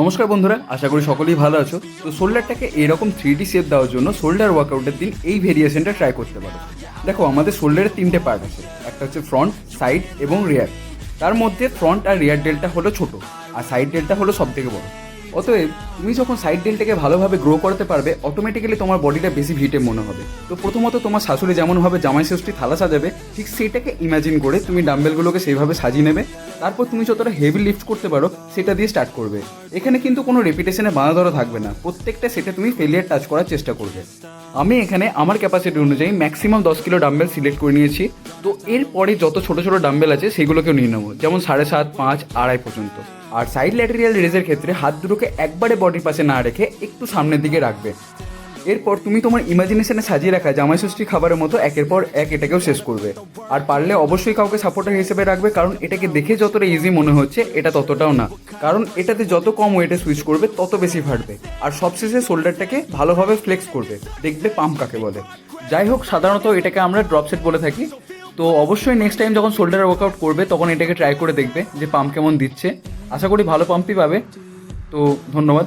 নমস্কার বন্ধুরা, আশা করি সকলেই ভালো আছো। তো শোল্ডারটাকে এরকম থ্রি ডি শেপ দেওয়ার জন্য শোল্ডার ওয়ার্কআউটের দিন এই ভেরিয়েশনটা ট্রাই করতে পারো। দেখো, আমাদের শোল্ডারের তিনটে পার্ট আছে। একটা হচ্ছে ফ্রন্ট সাইড এবং রিয়ার তার মধ্যে ফ্রন্ট আর রিয়ার ডেলটা হলো ছোট, আর সাইড ডেলটা হলো সব থেকে বড়। অতএব তুমি যখন সাইড ডেলটাকে ভালোভাবে গ্রো করতে পারবে অটোমেটিক্যালি তোমার বডিটা বেশি ভিটে মনে হবে। তো প্রথমত তোমার শাশুড়ি যেমনভাবে জামাই ষষ্ঠী থালা সাজাবে, ঠিক সেটাকে ইমাজিন করে তুমি ডাম্বেলগুলোকে সেইভাবে সাজিয়ে নেবে। তারপর তুমি যতটা হেভি লিফট করতে পারো, সেটা দিয়ে স্টার্ট করবে। এখানে কিন্তু কোনো রেপিটেশনে বাঁধা ধরা থাকবে না। প্রত্যেকটা সেটে তুমি ফেলিয়ার টাচ করার চেষ্টা করবে। আমি এখানে আমার ক্যাপাসিটি অনুযায়ী ম্যাক্সিমাম দশ কিলো ডাম্বেল সিলেক্ট করে নিয়েছি। তো এরপরে যত ছোটো ছোটো ডাম্বেল আছে, সেগুলোকেও নিয়ে নেব। যেমন সাড়ে সাত, পাঁচ, আড়াই পর্যন্ত। আর সাইড ল্যাটেরিয়াল রেজের ক্ষেত্রে হাত দুটোকে একবারে বডির পাশে না রেখে একটু সামনের দিকে রাখবে। এরপর তুমি তোমার ইমাজিনেশনে সাজিয়ে রাখা জামাই ষষ্ঠী খাবারের মতো একের পর এক এটাকেও শেষ করবে। আর পারলে অবশ্যই কাউকে সাপোর্টার হিসেবে রাখবে, কারণ এটাকে দেখে যতটা ইজি মনে হচ্ছে, এটা ততটাও না। কারণ এটাতে যত কম ওয়েটে সুইচ করবে, তত বেশি ফাটবে। আর সবশেষে শোল্ডারটাকে ভালোভাবে ফ্লেক্স করবে। দেখবে পাম্প কাকে বলে। যাই হোক, সাধারণত এটাকে আমরা ড্রপ সেট বলে থাকি। তো অবশ্যই নেক্সট টাইম যখন শোল্ডার ওয়ার্কআউট করবে, তখন এটাকে ট্রাই করে দেখবে যে পাম্প কেমন দিচ্ছে। আশা করি ভালো পাম্পই পাবে। তো ধন্যবাদ।